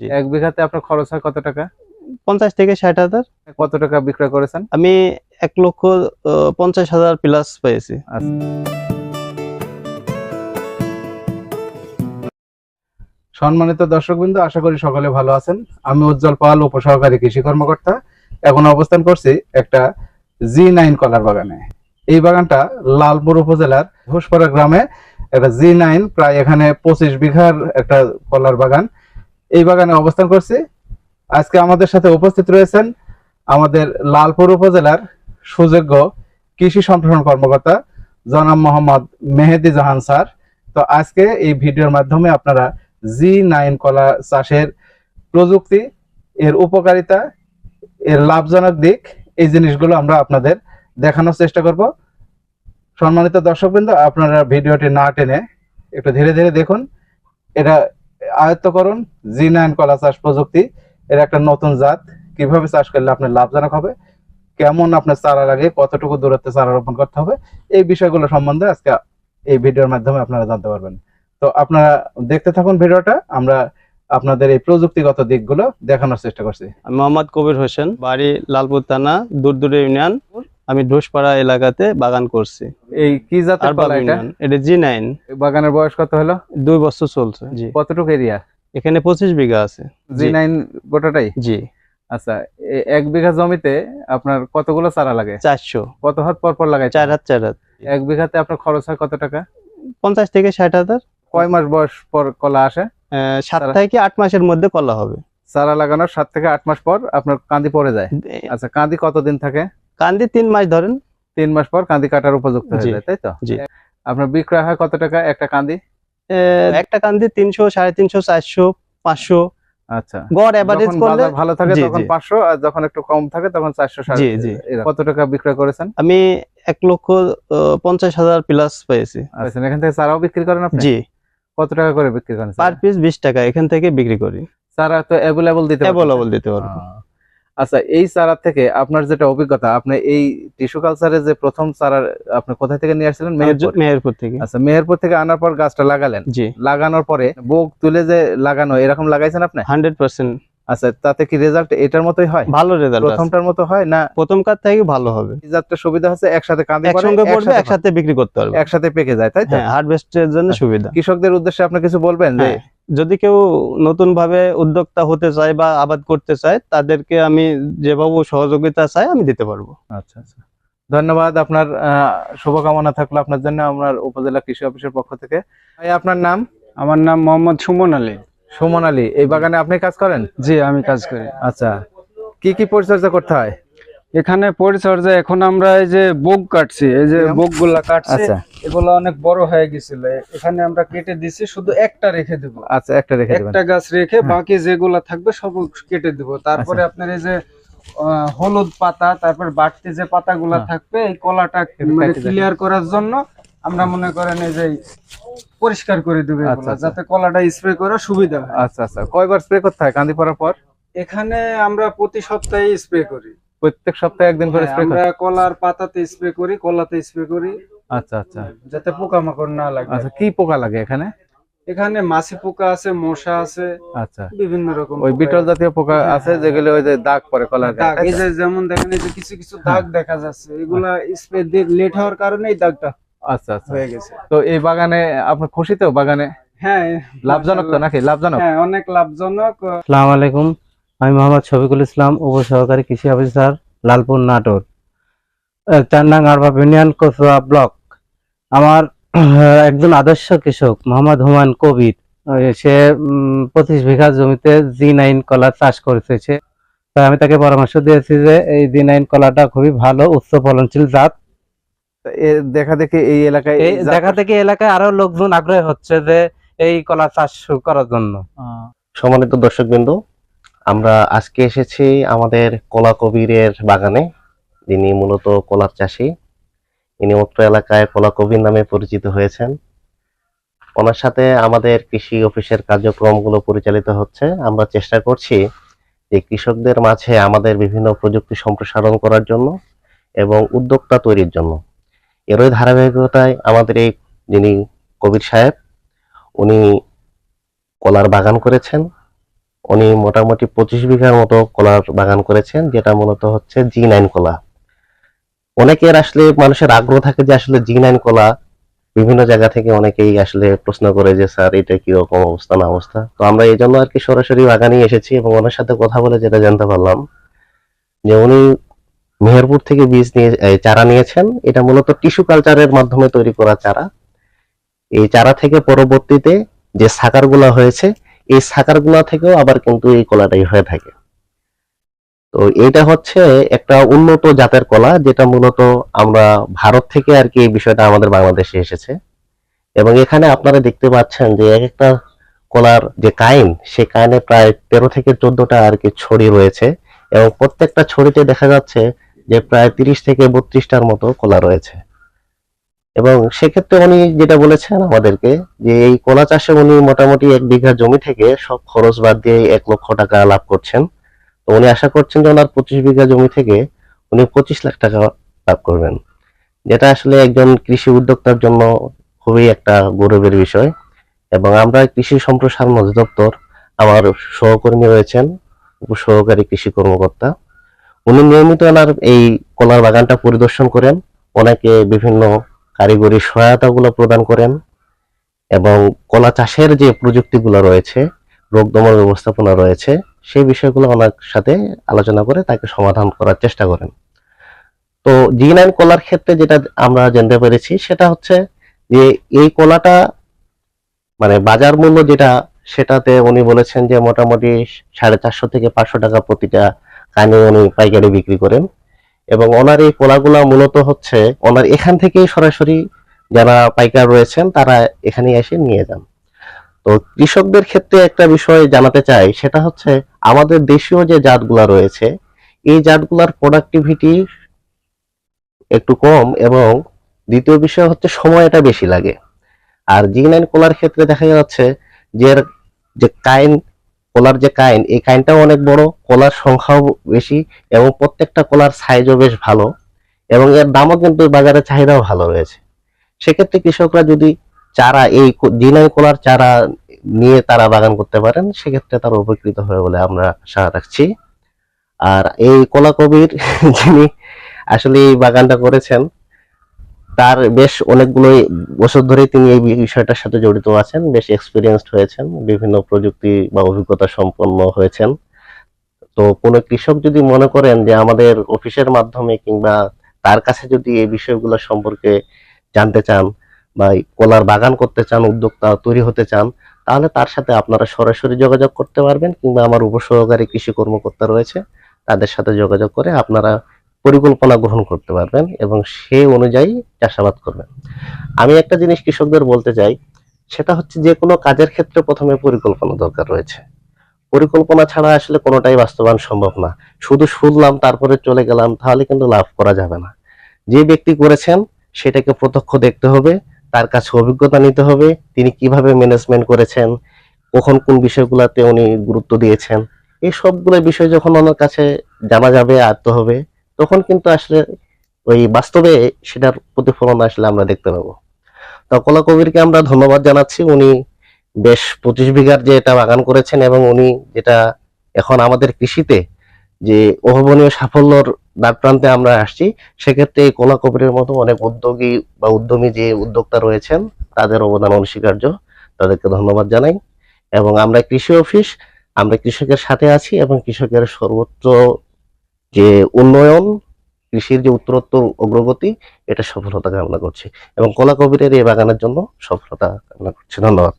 এক বিঘাতে আপনার খরচ হয় কত টাকা? পঞ্চাশ থেকে ষাট হাজার। কত টাকা বিক্রয় করেছেন? আমি এক লক্ষ পঞ্চাশ হাজার প্লাস পেয়েছি। সম্মানিত দর্শকবৃন্দ আশা করি সকলে ভালো আছেন। আমি উজ্জ্বল পাল উপসহকারী কৃষি কর্মকর্তা। এখন অবস্থান করছি একটা জি নাইন কলার বাগানে। এই বাগানটা লালপুর উপজেলার ঘোষপাড়া গ্রামে। একটা জি নাইন প্রায় এখানে পঁচিশ বিঘার একটা কলার বাগান। এই বাগানে অবস্থান করছি। আজকে আমাদের সাথে উপস্থিত রয়েছেন আমাদের লালপুর উপজেলার সুযোগ্য কৃষি সম্প্রসারণ কর্মকর্তা জনাব মোহাম্মদ মেহেদি জাহান স্যার। তো আজকে এই ভিডিওর মাধ্যমে আপনারা জি নাইন কলা চাষের প্রযুক্তি, এর উপকারিতা, এর লাভজনক দিক, এই জিনিসগুলো আমরা আপনাদের দেখানোর চেষ্টা করব। সম্মানিত দর্শকবৃন্দ, আপনারা ভিডিওটি না টেনে একটু ধীরে ধীরে দেখুন। এটা আয়ত্ত করুন জি নাইন কলা চাষ প্রযুক্তি, এর একটা নতুন জাত। কীভাবে চাষ করলে আপনার লাভজনক হবে? কেমন আপনার চারা লাগে? কতটুকু দূরত্বে চারা রোপণ করতে হবে? এই বিষয়গুলো সম্বন্ধে আজকে এই ভিডিওর মাধ্যমে আপনারা জানতে পারবেন। তো আপনারা দেখতে থাকুন ভিডিওটা, আমরা আপনাদের এই প্রযুক্তিগত দিকগুলো দেখানোর চেষ্টা করছি। আমি মোহাম্মদ কবির হোসেন, বাড়ি লালপুর থানা, দূরদূরে ইউনিয়ন। আমি ঢোসপাড়া এলাকাতে বাগান করছি। এই কি জাতের কলা এটা? এটা জি নাইন। বাগানের বয়স কত হলো? দুই বছর চলছে জি। কতটুকু এরিয়া? এখানে পঁচিশ বিঘা আছে জি নাইন গোটাটাই? জি। আচ্ছা এক বিঘা জমিতে আপনার কতগুলো চারা লাগে? চারশো। কত হাত পর পর লাগাই চার হাত চার হাত। এক বিঘাতে আপনার খরচ হয় কত টাকা? পঞ্চাশ থেকে ষাট হাজার। কয় মাস বয়স পর কলা আসে? সাত থেকে আট মাসের মধ্যে কলা হবে। চারা লাগানোর সাত থেকে আট মাস পর আপনার কাঁদি পড়ে যায়। আচ্ছা কাঁদি কতদিন থাকে? কান্দি তিন মাস ধরেন। তিন মাস পর কাঁদি কাটার উপযুক্ত হয়ে যায় তাই তো? জি। আপনার বিক্রয় হয় কত টাকা একটা কাঁদি আহ, একটা কান্দি তিনশো সাড়ে তিনশো চারশো পাঁচশো। আচ্ছা। গড় এভারেজ করলে ভালো থাকে তখন জি। পাঁচশো আর যখন একটু কম থাকে তখন চারশো জি, জি। কত টাকা বিক্রয় করেছেন? আমি এক লক্ষ আহ, পঞ্চাশ হাজার প্লাস পেয়েছি। আচ্ছা এখান থেকে চারাও বিক্রি করেন আপনি? জি। কত টাকা করে বিক্রি করেন পার পিস বিশ টাকা এখান থেকে বিক্রি করি। চারা তো অ্যাভেলেবল দিতে। অ্যাভেলেবল দিতে পারব। আচ্ছা এই চারা থেকে আপনার যেটা অভিজ্ঞতা আপনি এই টিস্যু কালচারে যে প্রথম চারা আপনি কোথা থেকে নিয়ে আসছিলেন? মেহেরপুর? থেকে। আচ্ছা মেহেরপুর থেকে আনার পর গাছটা লাগালেন। জি। লাগানোর পরে বোক তুলে যে লাগানো এরকম লাগাইছেন আপনি? Hundred percent. আচ্ছা তাতে কি রেজাল্ট এটার মতোই হয়? ভালো রেজাল্ট প্রথমটার মতো হয় না? প্রথম কাজ থেকে ভালো হবে? এই সুবিধা হচ্ছে একসাথে কাঁদি একসঙ্গে পড়বে একসাথে বিক্রি করতে পারবে। একসাথে পেকে যায় তাই তো? হ্যাঁ হারভেস্টের জন্য সুবিধা। কৃষকদের উদ্দেশ্যে আপনি কিছু বলবেন যে হ্যাঁ, যদি কেউ নতুন ভাবে উদ্যোক্তা হতে চায় বা আবাদ করতে চায় তাদেরকে আমি যেভাবে সহযোগিতা চাই আমি দিতে পারব। আচ্ছা আচ্ছা। ধন্যবাদ আপনার আহ, শুভকামনা থাকল আপনার জন্য আমার উপজেলা কৃষি অফিসের পক্ষ থেকে। ভাই আপনার নাম? আমার নাম মোহাম্মদ সুমন আলী। সুমন আলী এই বাগানে আপনি কাজ করেন? জি আমি কাজ করি। আচ্ছা কি কি পরিচর্যা করতে হয়? এখানে পরিচর্যা এখন আমরা এই যে বোগ কাটছি এই যে এরকম? বোগগুলা কাটছি আচ্ছা। এগুলো অনেক বড় হয়ে গেছিল। এখানে আমরা কেটে দিছি শুধু একটা রেখে দেব। আচ্ছা একটা রেখে একটা গাছ রেখে হ্যাঁ। বাকি যেগুলা থাকবে সব কেটে দেব। তারপরে আচ্ছা। আপনার এই যে হলুদ পাতা তারপর বাড়তি যে পাতাগুলা হ্যাঁ। থাকবে এই কলাটা মানে ক্লিয়ার করার জন্য আমরা মনে করেন এই যে পরিষ্কার করে দেবো আচ্ছা। যাতে কলাটা স্প্রে করা সুবিধা হয়। আচ্ছা আচ্ছা। কয়বার স্প্রে করতে হয়? কান্দি পড়ার পর? এখানে আমরা প্রতি সপ্তাহে স্প্রে করি। প্রত্যেক সপ্তাহে একদিন করে হ্যাঁ, স্প্রে আমরা কলার পাতাতে স্প্রে করি কলাতে স্প্রে করি। আচ্ছা আচ্ছা। যাতে পোকামাকড় না লাগে। আচ্ছা কি পোকা লাগে এখানে? এখানে মাছি পোকা আছে মশা আছে আচ্ছা। বিভিন্ন রকম ওই বিটল জাতীয় পোকা হ্যাঁ, আছে যেগুলো ওই যে দাগ পরে কলার গায়ে, দাগ এই যে যেমন দেখেন এই যে কিছু কিছু হ্যাঁ। দাগ দেখা যাচ্ছে এগুলা স্প্রে দিয়ে লেট হওয়ার কারণে এই দাগটা আচ্ছা আচ্ছা। হয়ে গেছে। তো এই বাগানে আপনি খুশি তো বাগানে? হ্যাঁ লাভজনক তো নাকি? লাভজনক? হ্যাঁ অনেক লাভজনক। আসসালামু আলাইকুম। আমি মোহাম্মদ শফিকুল ইসলাম উপসহকারী কৃষি অফিসার লালপুর নাটোর। আহ, চার নং আরবাব ইউনিয়ন কচুয়া ব্লক। আমার একজন আদর্শ কৃষক মোহাম্মদ হুমায়ুন কবির। সে পঁচিশ বিঘা জমিতে জি নাইন কলা চাষ করেছে। তাই আমি তাকে পরামর্শ দিয়েছি যে এই জি নাইন কলাটা খুবই ভালো উচ্চ ফলনশীল জাত। দেখা দেখি এই এলাকায় দেখা থেকে এলাকায় আরও লোকজন আগ্রহী হচ্ছে যে এই কলা চাষ করার জন্য। আহ, দর্শক দর্শকবৃন্দ আমরা আজকে এসেছি আমাদের কলা কবিরের বাগানে। যিনি মূলত কলার চাষী। ইনি অত্র এলাকায় কলা কবির নামে পরিচিত হয়েছেন। ওনার সাথে আমাদের কৃষি অফিসের কার্যক্রমগুলো পরিচালিত হচ্ছে। আমরা চেষ্টা করছি যে কৃষকদের মাঝে আমাদের বিভিন্ন প্রযুক্তি সম্প্রসারণ করার জন্য এবং উদ্যোক্তা তৈরির জন্য। এরই ধারাবাহিকতায় আমাদের এই যিনি কবির সাহেব, উনি কলার বাগান করেছেন। উনি মোটামুটি পঁচিশ বিঘার মতো কলার বাগান করেছেন, যেটা মূলত হচ্ছে জি নাইন কলা। অনেকের আসলে মানুষের আগ্রহ থাকে যে আসলে জি নাইন কলা বিভিন্ন জায়গা থেকে অনেকেই আসলে প্রশ্ন করে যে, স্যার, এটা কি রকম অবস্থা, না অবস্থা? তো আমরা এই জন্য আর কি সরাসরি বাগানে এসেছি এবং ওনার সাথে কথা বলে যেটা জানতে পারলাম যে উনি মেহেরপুর থেকে বীজ নিয়ে চারা নিয়েছেন। এটা মূলত টিস্যু কালচারের মাধ্যমে তৈরি করা চারা। এই চারা থেকে পরবর্তীতে যে সাকারগুলা হয়েছে এই সাকারগুলা থেকেও আবার কিন্তু এই কলাটাই হয়ে থাকে। তো এটা হচ্ছে একটা উন্নত জাতের কলা, যেটা মূলত আমরা ভারত থেকে আর কি এই বিষয়টা আমাদের বাংলাদেশে এসেছে। এবং এখানে আপনারা দেখতে পাচ্ছেন যে এক একটা কলার যে কাইন সে কাইনে প্রায় তেরো থেকে চোদ্দটা আর কি ছড়ি রয়েছে। এবং প্রত্যেকটা ছড়িতে দেখা যাচ্ছে যে প্রায় তিরিশ থেকে বত্রিশটার মতো কলা রয়েছে। এবং সেক্ষেত্রে উনি যেটা বলেছেন আমাদেরকে, যে এই কলা চাষে উনি মোটামুটি এক বিঘা জমি থেকে সব খরচ বাদ দিয়ে এক লক্ষ টাকা লাভ করছেন। তো উনি আশা করছেন যে ওনার পঁচিশ বিঘা জমি থেকে উনি পঁচিশ লাখ টাকা লাভ করবেন। যেটা আসলে একজন কৃষি উদ্যোক্তার জন্য খুবই একটা গৌরবের বিষয়। এবং আমরা কৃষি সম্প্রসারণ অধিদপ্তর আমার সহকর্মী রয়েছেন, উপসহকারী কৃষি কর্মকর্তা। উনি নিয়মিত ওনার এই কলার বাগানটা পরিদর্শন করেন। ওনাকে বিভিন্ন কারিগরি সহায়তাগুলো প্রদান করেন এবং কলা চাষের যে প্রযুক্তিগুলো রয়েছে, রোগ দমন ব্যবস্থাপনা রয়েছে সেই বিষয়গুলো ওনার সাথে আলোচনা করে তাকে সমাধান করার চেষ্টা করেন। তো জি নাইন কলার ক্ষেত্রে যেটা আমরা জানতে পেরেছি, সেটা হচ্ছে যে এই কলাটা মানে বাজার মূল্য যেটা, সেটাতে উনি বলেছেন যে মোটামুটি সাড়ে চারশো থেকে পাঁচশো টাকা প্রতিটা কানে উনি পাইকারি বিক্রি করেন। এবং ওনার এই কলাগুলা মূলত হচ্ছে ওনার এখান থেকেই সরাসরি যারা পাইকার রয়েছেন, তারা এখানে এসে নিয়ে যান। তো কৃষকদের ক্ষেত্রে একটা বিষয় জানাতে চাই, সেটা হচ্ছে আমাদের দেশীয় যে জাতগুলা রয়েছে, এই জাতগুলার প্রোডাক্টিভিটি একটু কম এবং দ্বিতীয় বিষয় হচ্ছে সময়টা বেশি লাগে। আর জি নাইন কলার ক্ষেত্রে দেখা যাচ্ছে যে যে কাইন কলার যে কাইন, এই কাইনটাও অনেক বড়, কলার সংখ্যাও বেশি এবং প্রত্যেকটা কলার সাইজও বেশ ভালো এবং এর দামও কিন্তু বাজারে চাহিদাও ভালো রয়েছে। সেক্ষেত্রে কৃষকরা যদি চারা, এই জি নাইন কলার চারা নিয়ে তারা বাগান করতে পারেন, সেক্ষেত্রে তারা উপকৃত হবে বলে আমরা আশা রাখছি। আর এই কলা কবির যিনি আসলে এই বাগানটা করেছেন তার বেশ অনেকগুলো বছর ধরেই তিনি এই বিষয়টার সাথে জড়িত আছেন, বেশ এক্সপিরিয়েন্সড হয়েছেন, বিভিন্ন প্রযুক্তি বা অভিজ্ঞতা সম্পন্ন হয়েছেন। তো কোনো কৃষক যদি মনে করেন যে আমাদের অফিসের মাধ্যমে কিংবা তার কাছে যদি এই বিষয়গুলো সম্পর্কে জানতে চান বা কলার বাগান করতে চান, উদ্যোক্তা তৈরি হতে চান, তাহলে তার সাথে আপনারা সরাসরি যোগাযোগ করতে পারবেন কিংবা আমার উপসহকারী কৃষি কর্মকর্তা রয়েছে, তাদের সাথে যোগাযোগ করে আপনারা পরিকল্পনা গ্রহণ করতে পারবেন এবং সে অনুযায়ী চাষাবাদ করবেন। আমি একটা জিনিস কৃষকদের বলতে চাই, সেটা হচ্ছে যে কোনো কাজের ক্ষেত্রে প্রথমে পরিকল্পনা দরকার রয়েছে। পরিকল্পনা ছাড়া আসলে কোনোটাই বাস্তবায়ন সম্ভব না। শুধু শুনলাম, তারপরে চলে গেলাম, তাহলে কিন্তু লাভ করা যাবে না। যে ব্যক্তি করেছেন, সেটাকে প্রত্যক্ষ দেখতে হবে, তার কাছে অভিজ্ঞতা নিতে হবে, তিনি কীভাবে ম্যানেজমেন্ট করেছেন, কখন কোন বিষয়গুলোতে উনি গুরুত্ব দিয়েছেন, এই সবগুলো বিষয় যখন ওনার কাছে জানা যাবে, আয়ত্ত হবে তখন কিন্তু আসলে ওই বাস্তবে সেটার প্রতিফলন আসলে আমরা দেখতে পাবো। তো কলা কবিরকে আমরা ধন্যবাদ জানাচ্ছি। উনি বেশ পঁচিশ বিঘার যে এটা বাগান করেছেন এবং উনি যেটা এখন আমাদের কৃষিতে যে অভাবনীয় সাফল্যর দ্বার প্রান্তে আমরা আসছি, সেক্ষেত্রে এই কলা কবিরের মতো অনেক উদ্যোগী বা উদ্যমী যে উদ্যোক্তা রয়েছেন, তাদের অবদান অনস্বীকার্য। তাদেরকে ধন্যবাদ জানাই। এবং আমরা কৃষি অফিস, আমরা কৃষকের সাথে আছি এবং কৃষকের সর্বোচ্চ যে উন্নয়ন, কৃষির যে উত্তরোত্তর অগ্রগতি, এটা সফলতা কামনা করছে। এবং কলা কবিরের এই বাগানের জন্য সফলতা কামনা করছে। ধন্যবাদ।